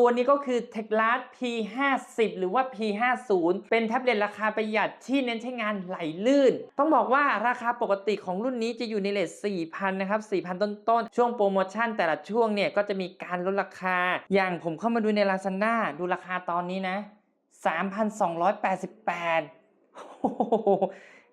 ตัวนี้ก็คือ t e c l a s P50 หรือว่า P50 เป็นแท็บเล็ตราคาประหยัดที่เน้นใช้งานไหลลื่น ต้องบอกว่าราคาปกติของรุ่นนี้จะอยู่ในเลท4,000 นะครับ 4,000 ต้นๆ ช่วงโปรโมชั่นแต่ละช่วงเนี่ยก็จะมีการลดราคา อย่างผมเข้ามาดูใน Lazada ดูราคาตอนนี้นะ 3,288โอ้โห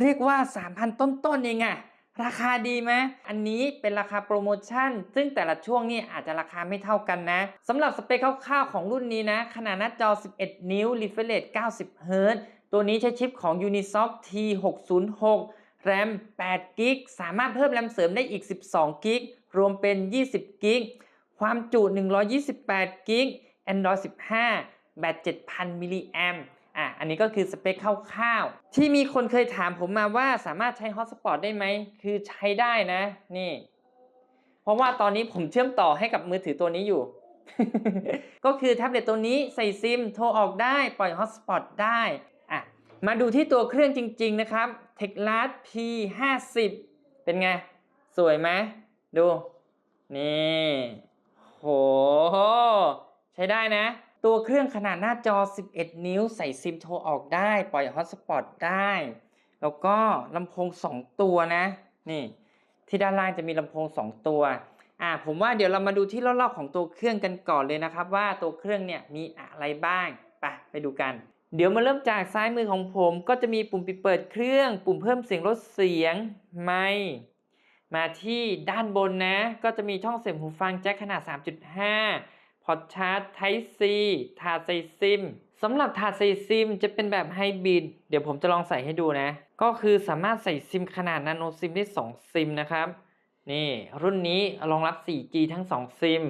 เรียกว่า 3,000 ต้นๆเองอะ ราคาดีไหมอันนี้เป็นราคาโปรโมชั่น ซึ่งแต่ละช่วงนี่อาจจะราคาไม่เท่ากันนะสำหรับสเปคคร่าวๆของรุ่นนี้นะ ขนาดหน้าจอ 11 นิ้ว refresh 90 Hz ตัวนี้ใช้ชิปของ Unisoc T606 แรม8 g b สามารถเพิ่มแรมเสริมได้อีก 12 g b รวมเป็น 20 g b ความจุ 128 g b Android 15 แบต 7,000 มิลลิแอม อะอันนี้ก็คือสเปคคร่าวๆ ที่มีคนเคยถามผมมาว่าสามารถใช้ฮอตสปอตได้ไหม คือใช้ได้นะ นี่ เพราะว่าตอนนี้ผมเชื่อมต่อให้กับมือถือตัวนี้อยู่ ก็คือแท็บเล็ตตัวนี้ใส่ซิม โทรออกได้ ปล่อยฮอตสปอตได้อะมาดูที่ตัวเครื่องจริง ๆ นะครับ t e c l a s P50 เป็นไง สวยไหมดู นี่โห ใช้ได้นะ ตัวเครื่องขนาดหน้าจอ 11 นิ้วใส่ซิมโทรออกได้ ปล่อยฮอตสปอตได้ แล้วก็ลำโพง 2 ตัวนะ นี่ ที่ด้านล่างจะมีลำโพง 2 ตัว อ่า ผมว่าเดี๋ยวเรามาดูที่รอบๆของตัวเครื่องกันก่อนเลยนะครับ ว่าตัวเครื่องเนี่ยมีอะไรบ้าง ไปไปดูกัน เดี๋ยวมาเริ่มจากซ้ายมือของผม ก็จะมีปุ่มปิดเปิดเครื่อง ปุ่มเพิ่มเสียงลดเสียง ไมมาที่ด้านบนนะ ก็จะมีช่องเสียบหูฟังแจ็คขนาด 3.5 พอชาร์จ Type C ถาดใส่ซิมสำหรับถาดใส่ซิมจะเป็นแบบไฮบริด เดี๋ยวผมจะลองใส่ให้ดูนะ ก็คือสามารถใส่ซิมขนาดนาโนซิมได้ 2 ซิมนะครับ นี่รุ่นนี้รองรับ 4G ทั้ง 2 ซิม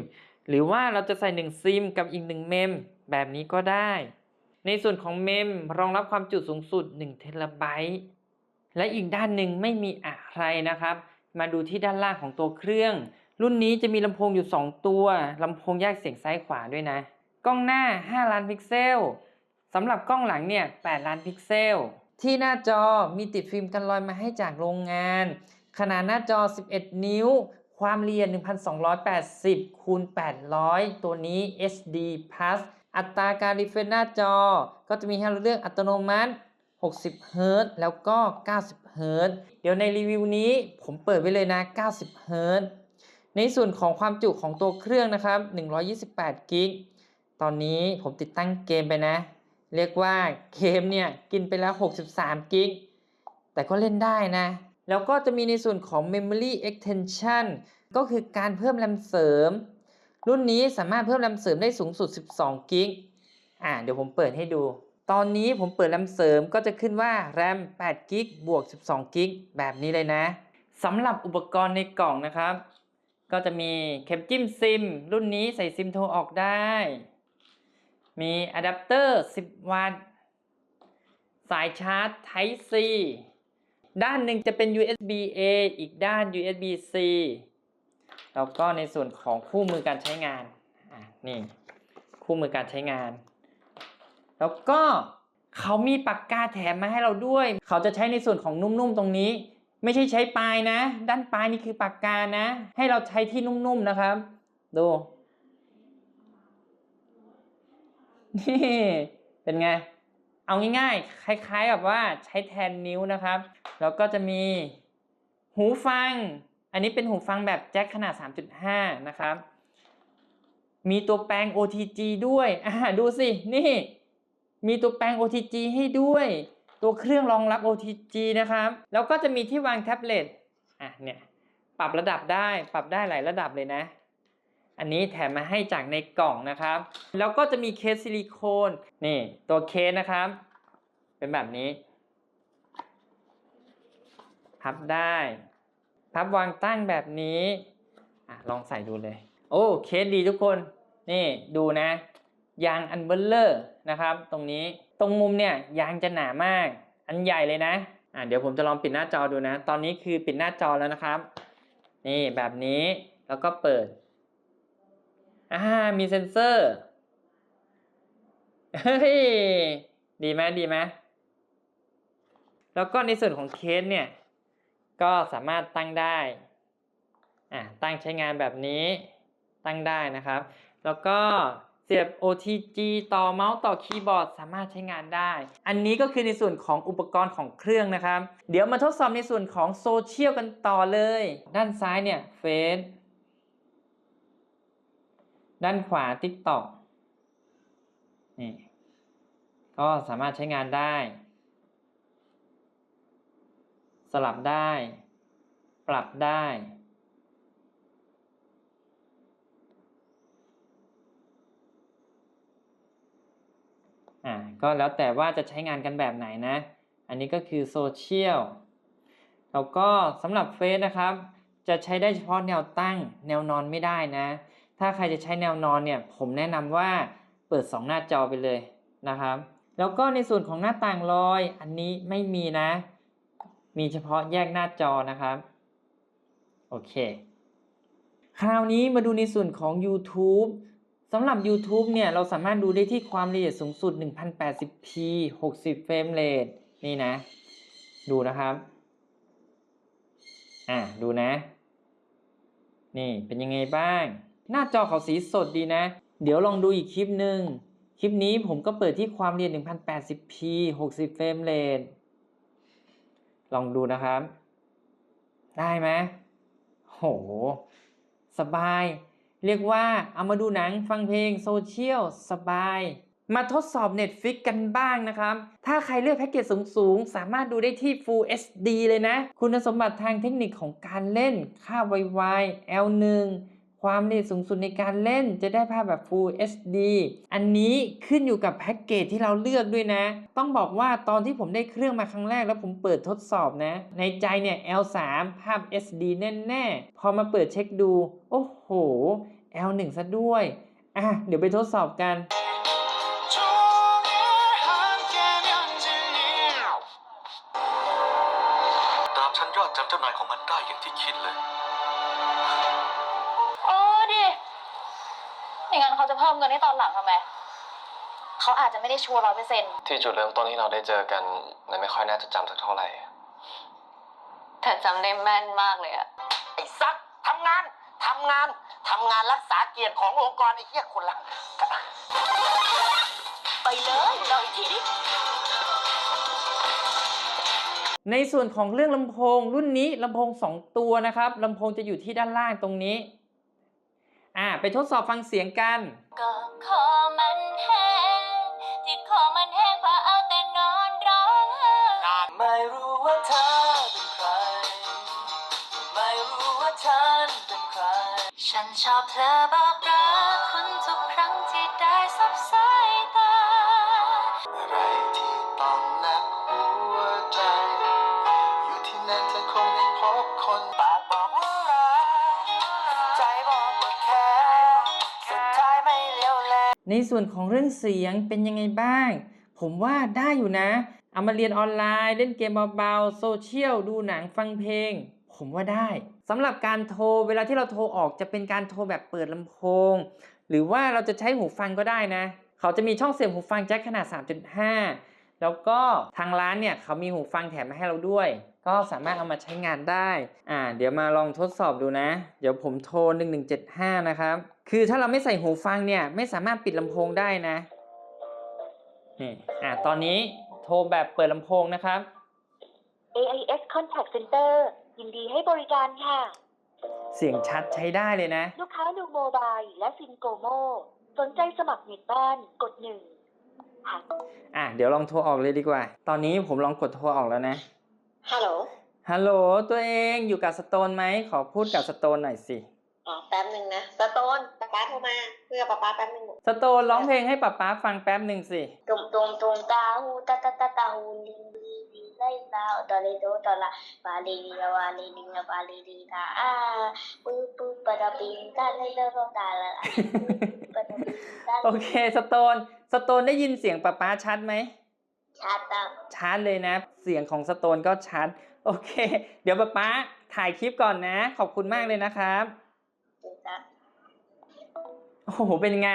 หรือว่าเราจะใส่ 1 ซิมกับอีก 1 เมม แบบนี้ก็ได้ ในส่วนของเมมรองรับความจุสูงสุด1เทราไบต์และอีกด้านหนึ่งไม่มีอะไรนะครับ มาดูที่ด้านล่างของตัวเครื่อง รุ่นนี้จะมีลำโพงอยู่ 2 ตัวลำโพงแยกเสียงซ้ายขวาด้วยนะ กล้องหน้า 5 ล้านพิกเซลสำหรับกล้องหลังเนี่ย 8 ล้านพิกเซล ที่หน้าจอมีติดฟิล์มกันรอยมาให้จากโรงงาน ขนาดหน้าจอ 11 นิ้ว ความละเอียด 1280คูณ800 ตัวนี้ HD Plus อัตราการรีเฟรชหน้าจอ ก็จะมีให้เราเลือกอัตโนมัติ 60เฮิรตซ์แล้วก็ 90เฮิรตซ์เดี๋ยวในรีวิวนี้ผมเปิดไว้เลยนะ 90เฮิรตซ์ ในส่วนของความจุของตัวเครื่องนะครับ 128 กิก ตอนนี้ผมติดตั้งเกมไปนะ เรียกว่าเกมเนี่ยกินไปแล้ว 63 กิก แต่ก็เล่นได้นะ แล้วก็จะมีในส่วนของ Memory Extension ก็คือการเพิ่มแรมเสริม รุ่นนี้สามารถเพิ่มแรมเสริมได้สูงสุด 12 กิก อ่าเดี๋ยวผมเปิดให้ดู ตอนนี้ผมเปิดแรมเสริมก็จะขึ้นว่าแรม8กิกบวก 12 กิก แบบนี้เลยนะสำหรับอุปกรณ์ในกล่องนะครับ ก็จะมีเข็มจิ้มซิม รุ่นนี้ใส่ซิมโทรออกได้ มีอะแดปเตอร์ 10 วัตต์ สายชาร์จ Type C ด้านหนึ่งจะเป็น USB A อีกด้าน USB C แล้วก็ในส่วนของคู่มือการใช้งาน อะนี่คู่มือการใช้งาน แล้วก็เขามีปากกาแถมมาให้เราด้วย เขาจะใช้ในส่วนของนุ่มๆตรงนี้ ไม่ใช่ใช้ปลายนะ ด้านปลายนี่คือปากกานะ ให้เราใช้ที่นุ่มๆนะครับ ดู นี่ เป็นไง เอาง่ายๆ คล้ายๆกับว่าใช้แทนนิ้วนะครับ แล้วก็จะมีหูฟัง อันนี้เป็นหูฟังแบบแจ็คขนาด 3.5 นะครับ มีตัวแปลง OTG ด้วย อ่า ดูสิ นี่ มีตัวแปลง OTG ให้ด้วย ตัวเครื่องรองรับ OTG นะครับ แล้วก็จะมีที่วางแท็บเล็ตอะเนี่ยปรับระดับได้ปรับได้หลายระดับเลยนะ อันนี้แถมมาให้จากในกล่องนะครับ แล้วก็จะมีเคสซิลิโคนนี่ตัวเคสนะครับ เป็นแบบนี้ พับได้ พับวางตั้งแบบนี้อะลองใส่ดูเลย โอ้เคสดีทุกคน นี่ดูนะ ยางอันเบลเลอร์นะครับ ตรงนี้ ตรงมุมเนี่ยยางจะหนามาก อันใหญ่เลยนะอะเดี๋ยวผมจะลองปิดหน้าจอดูนะ ตอนนี้คือปิดหน้าจอแล้วนะครับ นี่แบบนี้แล้วก็เปิดอ่ามีเซ็นเซอร์เฮ้ยดีไหมดีไหมแล้วก็ในส่วนของเคสเนี่ย ก็สามารถตั้งได้อ่าตั้งใช้งานแบบนี้ตั้งได้นะครับ แล้วก็ เสียบ OTG ต่อเมาส์ต่อคีย์บอร์ดสามารถใช้งานได้ อันนี้ก็คือในส่วนของอุปกรณ์ของเครื่องนะครับ เดี๋ยวมาทดสอบในส่วนของโซเชียลกันต่อเลย ด้านซ้ายเนี่ยเฟซด้านขวา TikTok นี่ก็สามารถใช้งานได้ สลับได้ ปรับได้ อ่าก็แล้วแต่ว่าจะใช้งานกันแบบไหนนะ อันนี้ก็คือโซเชียลแล้วก็สำหรับเฟซนะครับ จะใช้ได้เฉพาะแนวตั้งแนวนอนไม่ได้นะ ถ้าใครจะใช้แนวนอนเนี่ย ผมแนะนำว่าเปิด 2 หน้าจอไปเลยนะครับ แล้วก็ในส่วนของหน้าต่างลอย อันนี้ไม่มีนะ มีเฉพาะแยกหน้าจอนะครับ โอเค คราวนี้มาดูในส่วนของ YouTube สำหรับ YouTube เนี่ยเราสามารถดูได้ที่ความละเอียดสูงสุด 1080p 60 เฟรมเรทนี่นะ ดูนะครับ อะ ดูนะ นี่เป็นยังไงบ้าง หน้าจอเขาสีสดดีนะ เดี๋ยวลองดูอีกคลิปหนึ่งคลิปนี้ผมก็เปิดที่ความละเอียด 1080p 60 เฟรมเรทลองดูนะครับ ได้ไหมโห สบาย เรียกว่าเอามาดูหนังฟังเพลงโซเชียลสบาย มาทดสอบ Netflix กันบ้างนะครับ ถ้าใครเลือกแพ็กเกจสูง ๆ สามารถดูได้ที่ Full HD เลยนะ คุณสมบัติทางเทคนิคของการเล่นค่า Wi-Fi L1 ความละเอียดสูงสุดในการเล่นจะได้ภาพแบบ Full HD อันนี้ขึ้นอยู่กับแพ็กเกจที่เราเลือกด้วยนะ ต้องบอกว่าตอนที่ผมได้เครื่องมาครั้งแรกแล้วผมเปิดทดสอบนะ ในใจเนี่ย L3 ภาพ SD แน่ๆ พอมาเปิดเช็คดู โอ้โห L1 ซะด้วย อะ เดี๋ยวไปทดสอบกันฉันยอดจำเจ้านายของมันได้อย่างที่คิดเลย ไม่งั้นเขาจะเพิ่มเงินให้ตอนหลังทำไมเขาอาจจะไม่ได้ชัวร์ร้อยเปอร์เซ็นต์ที่จุดเริ่มต้นที่เราได้เจอกันมันไม่ค่อยน่าจะจำสักเท่าไหร่แต่จำได้แม่นมากเลยอะไอ้สัตว์ทำงานทำงานทำงานรักษาเกียรติขององค์กรไอ้เหี้ยคนละไปเลยลองอีกทีดิในส่วนของเรื่องลำโพงรุ่นนี้ลำโพง 2 ตัวนะครับลำโพงจะอยู่ที่ด้านล่างตรงนี้ อ่าไปทดสอบฟังเสียงกันก็คอมันแห้งที่คอมันแห้งเพราะเอาแต่นอนร้องไห้ไม่รู้ว่าเธอเป็นใคร ไม่รู้ว่าฉันเป็นใคร ฉันชอบเธอบอกรักคุณ ในส่วนของเรื่องเสียงเป็นยังไงบ้าง ผมว่าได้อยู่นะ เอามาเรียนออนไลน์ เล่นเกมเบาๆ โซเชียล ดูหนังฟังเพลง ผมว่าได้สำหรับการโทรเวลาที่เราโทรออกจะเป็นการโทรแบบเปิดลำโพง หรือว่าเราจะใช้หูฟังก็ได้นะ เขาจะมีช่องเสียบหูฟังแจ็คขนาด 3.5 แล้วก็ทางร้านเนี่ยเขามีหูฟังแถมมาให้เราด้วย ก็สามารถเอามาใช้งานได้อ่าเดี๋ยวมาลองทดสอบดูนะ เดี๋ยวผมโทร 1175 นะครับ คือถ้าเราไม่ใส่หูฟังเนี่ย ไม่สามารถปิดลำโพงได้นะนี่อ่าตอนนี้โทรแบบเปิดลำโพงนะครับ AIS Contact Center ยินดีให้บริการค่ะ เสียงชัดใช้ได้เลยนะ ลูกค้านูโมบายและซินโกโมสนใจสมัครเน็ตบ้านกดหนึ่งหากอะเดี๋ยวลองโทรออกเลยดีกว่า ตอนนี้ผมลองกดโทรออกแล้วนะ ฮัลโหล ฮัลโหลตัวเองอยู่กับสโตนไหมขอพูดกับสโตนหน่อยสิ อ๋อแป๊บหนึ่งนะสโตนป๊าป๊าโทรมาเพื่อป๊าป๊าแป๊บหนึ่งสโตนร้องเพลงให้ป๊าป๊าฟังแป๊บหนึ่งสิตุมตุมตุมตาหูตาตาตาตาหูลิงลีลีไล่ตาตอเลโดตอละบาลีลีวาลีลิงบาลีลีตาอาปูปูปะดาปิงตาเลโดตาละปะดาปิงตาโอเคสโตนสโตนได้ยินเสียงป๊าป๊าชัดไหม ชาตาชัดเลยนะ เสียงของสโตนก็ชัด โอเค เดี๋ยวป๊าป๊าถ่ายคลิปก่อนนะ ขอบคุณมากเลยนะครับตาโอ้โห เป็นไง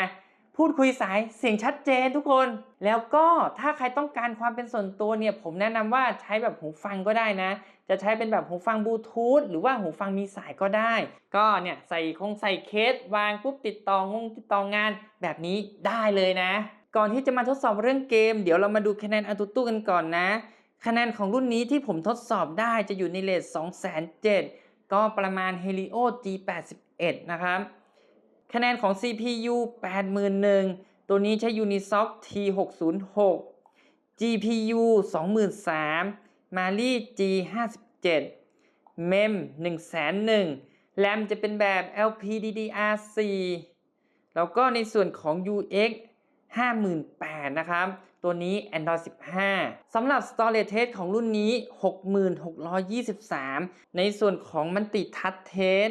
พูดคุยสายเสียงชัดเจนทุกคน แล้วก็ถ้าใครต้องการความเป็นส่วนตัวเนี่ย ผมแนะนำว่าใช้แบบหูฟังก็ได้นะ จะใช้เป็นแบบหูฟังบลูทูธหรือว่าหูฟังมีสายก็ได้ ก็เนี่ยใส่คงใส่เคสวางปุ๊บติดต่องงติดต่องานแบบนี้ได้เลยนะ ก่อนที่จะมาทดสอบเรื่องเกม เดี๋ยวเรามาดูคะแนนอัตุตุกันก่อนนะ คะแนนของรุ่นนี้ที่ผมทดสอบได้จะอยู่ในเลท207,000ก็ประมาณ Helio G81 นะครับ คะแนนของ CPU 81,000 ตัวนี้ใช้ Unisoc T606 GPU 23,000 Mali G57 MEM 101,000 RAM จะเป็นแบบ LPDDR4 แล้วก็ในส่วนของ UX 58,000นะครับ ตัวนี้ Android 15 สำหรับ Storage Test ของรุ่นนี้6623 ในส่วนของมันติทัชเทส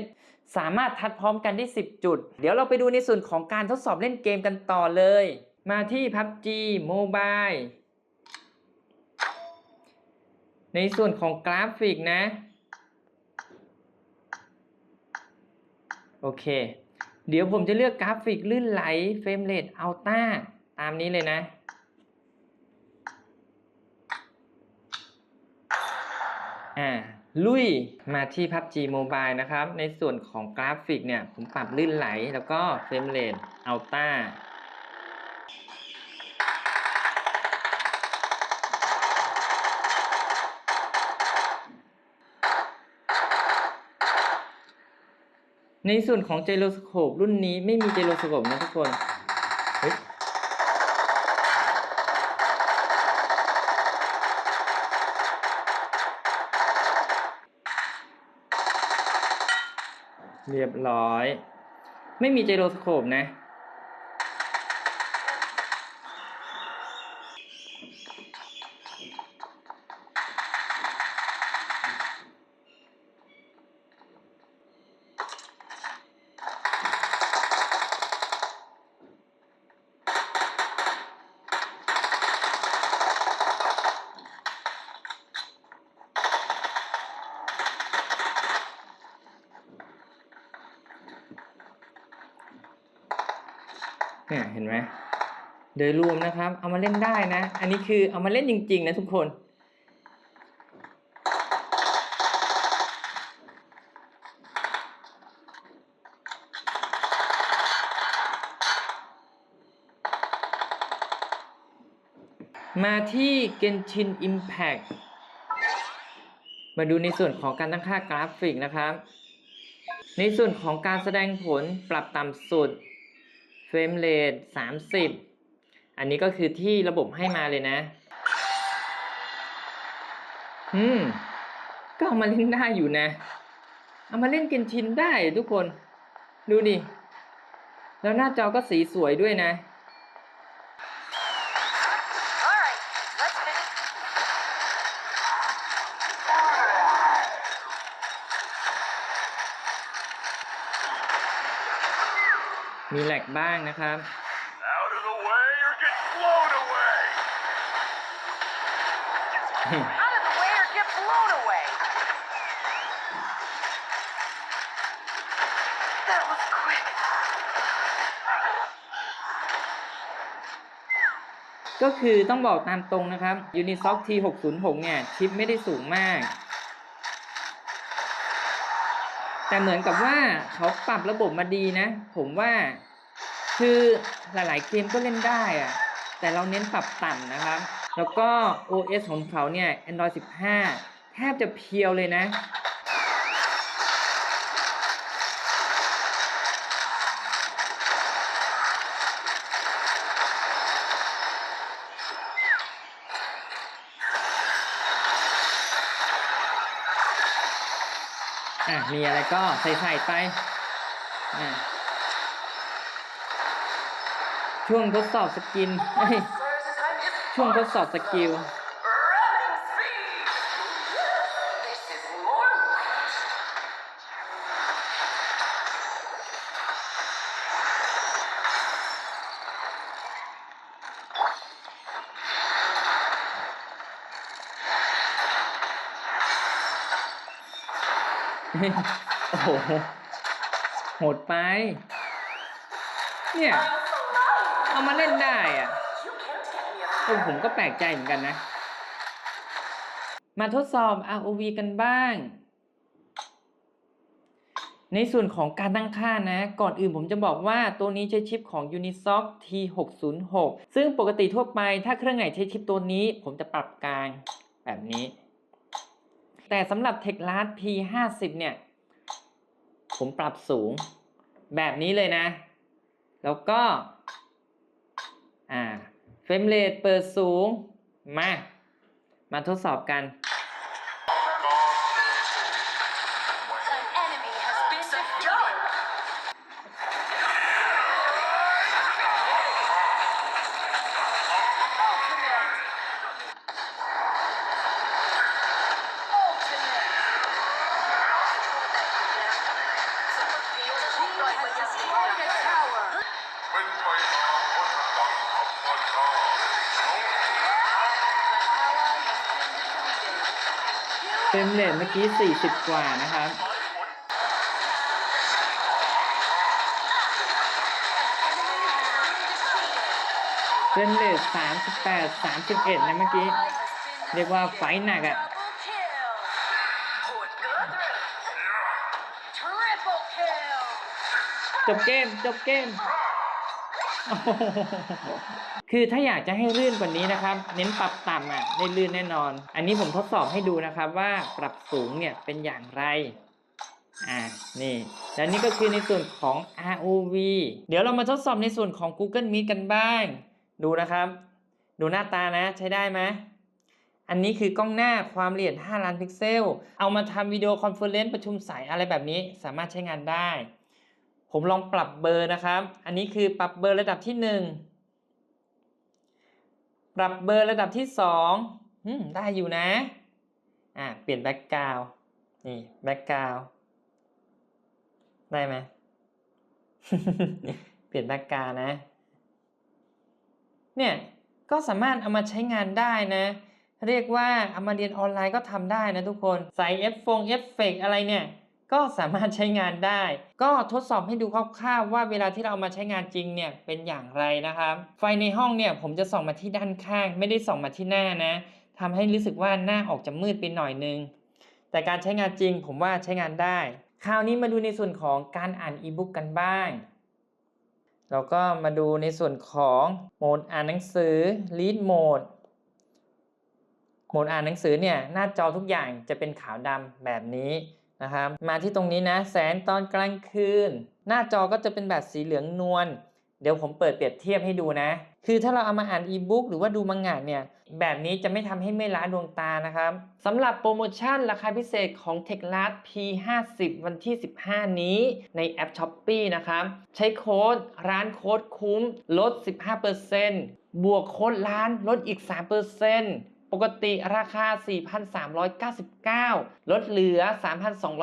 สามารถทัดพร้อมกันได้ 10 จุด เดี๋ยวเราไปดูในส่วนของการทดสอบเล่นเกมกันต่อเลย มาที่ PUBG Mobile ในส่วนของกราฟิกนะ โอเค เดี๋ยวผมจะเลือกกราฟิกลื่นไหลเฟรมเรทอัลต้าตามนี้เลยนะ อ่า ลุยมาที่ PUBG Mobile นะครับ ในส่วนของกราฟิกเนี่ย ผมปรับลื่นไหลแล้วก็เฟรมเรทอัลต้า ในส่วนของเจโรสโคปรุ่นนี้ไม่มีเจโรสโคปนะทุกคนเฮ้ยเรียบร้อย ไม่มีเจโรสโคปนะ ดยรวมนะครับ เอามาเล่นได้นะ อันนี้คือเอามาเล่นจริง ๆ นะทุกคน มาที่ Genshin Impact มาดูในส่วนของการตั้งค่ากราฟิกนะครับ ในส่วนของการแสดงผลปรับต่ำสุด เฟรมเรท30 อันนี้ก็คือที่ระบบให้มาเลยนะ อืม ก็เอามาเล่นได้อยู่นะ เอามาเล่นเกนชินได้ทุกคน ดูดิ แล้วหน้าจอก็สีสวยด้วยนะ มีแหลกบ้างนะครับ Out of the way or get blown away Out of the way or get blown away. That was quick. ก็คือต้องบอกตามตรงนะครับ Unisoc T606 เนี่ย ชิปไม่ได้สูงมาก แต่เหมือนกับว่าเขาปรับระบบมาดีนะ ผมว่าคือหลายๆเกมก็เล่นได้อะแต่เราเน้นปรับต่ำนะครับ แล้วก็ OS ของเขาเนี่ย Android 15 แทบจะเพียวเลยนะ อะ มีอะไรก็ใส่ใส่ไปอะช่วงทดสอบสกินเอ้ ช่วงทดสอบสกิลโอ้โหโหดไป เนี่ย เอามาเล่นได้อะ อผมก็แปลกใจเหมือนกันนะ มาทดสอบ ROV กันบ้าง ในส่วนของการตั้งค่านะ ก่อนอื่นผมจะบอกว่าตัวนี้ใช้ชิปของ Unisoc T606 ซึ่งปกติทั่วไปถ้าเครื่องไหนใช้ชิปตัวนี้ ผมจะปรับกลางแบบนี้ แต่สำหรับ t e c h l a s P50 เนี่ย ผมปรับสูงแบบนี้เลยนะ แล้วก็ อ่า เฟรมเรทเปิดสูง มา มาทดสอบกัน เฟรมเรทเมื่อกี้ 40 กว่านะครับเฟรมเรท38 31 นะเมื่อกี้ เรียกว่าไฟหนักอะ Triple kill. จบเกม จบเกม คือถ้าอยากจะให้ลื่นกว่านี้นะครับ เน้นปรับต่ำอะได้ลื่นแน่นอน อันนี้ผมทดสอบให้ดูนะครับว่าปรับสูงเนี่ยเป็นอย่างไรอ่านี่แล้วนี่ก็คือในส่วนของ ROV เดี๋ยวเรามาทดสอบในส่วนของ Google Meet กันบ้าง ดูนะครับ ดูหน้าตานะใช้ได้ไหมอันนี้คือกล้องหน้าความละเอียด 5 ล้านพิกเซล เอามาทำวิดีโอคอนเฟอเรนซ์ประชุมสายอะไรแบบนี้สามารถใช้งานได้ ผมลองปรับเบอร์นะครับ อันนี้คือปรับเบอร์ระดับที่ 1 ปรับเบอร์ระดับที่2อืมได้อยู่นะ อ่าเปลี่ยนแบ็กกราวนี่แบ็กกราวได้ไหมเปลี่ยนแบ็กกราวนะ เนี่ยก็สามารถเอามาใช้งานได้นะ เรียกว่าเอามาเรียนออนไลน์ก็ทำได้นะทุกคน ใส่เอฟฟงเอฟเฟกอะไรเนี่ย ก็สามารถใช้งานได้ ก็ทดสอบให้ดูคร่าวๆว่าเวลาที่เรามาใช้งานจริงเนี่ยเป็นอย่างไรนะครับ ไฟในห้องเนี่ยผมจะส่องมาที่ด้านข้าง ไม่ได้ส่องมาที่หน้านะทำให้รู้สึกว่าหน้าออกจะมืดไปหน่อยนึง แต่การใช้งานจริงผมว่าใช้งานได้ คราวนี้มาดูในส่วนของการอ่านอีบุ๊กกันบ้างเราก็มาดูในส่วนของโหมดอ่านหนังสือ read mode โหมดอ่านหนังสือเนี่ยหน้าจอทุกอย่างจะเป็นขาวดำแบบนี้ นะครับ มาที่ตรงนี้นะ แสงตอนกลางคืน หน้าจอก็จะเป็นแบบสีเหลืองนวล เดี๋ยวผมเปิดเปรียบเทียบให้ดูนะ คือถ้าเราเอามาอ่านอีบุ๊กหรือว่าดูมังงะเนี่ย แบบนี้จะไม่ทำให้ไม่ล้าดวงตานะครับสำหรับโปรโมชั่นราคาพิเศษของ t e c h l a s P50 วันที่ 15 นี้ในแอป s h อ p e e นะครับ ใช้โค้ดร้านโค้ดคุ้มลด 15%บวกโค้ดร้านลดอีก 3% ปกติราคา 4,399 ลดเหลือ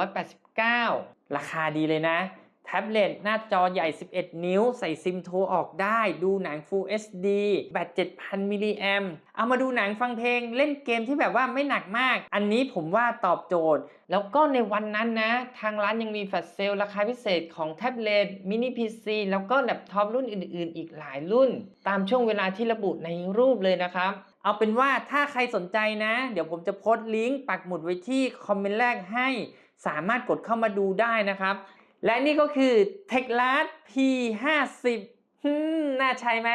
3,289 ราคาดีเลยนะ แท็บเล็ตหน้าจอใหญ่ 11 นิ้ว ใส่ซิมโทรออกได้ ดูหนัง Full HD แบต 7,000 มิลลิแอมเอามาดูหนังฟังเพลงเล่นเกมที่แบบว่าไม่หนักมาก อันนี้ผมว่าตอบโจทย์ แล้วก็ในวันนั้นนะ ทางร้านยังมีแฟลชเซลราคาพิเศษของแท็บเล็ตมินิพีซีแล้วก็แล็ปท็อปรุ่นอื่น ๆ อีกหลายรุ่น ตามช่วงเวลาที่ระบุในรูปเลยนะครับ เอาเป็นว่าถ้าใครสนใจนะ เดี๋ยวผมจะโพสต์ลิงก์ปักหมุดไว้ที่คอมเมนต์แรกให้สามารถกดเข้ามาดูได้นะครับ และนี่ก็คือ t e c h l a s P50 น่าใช้ไหม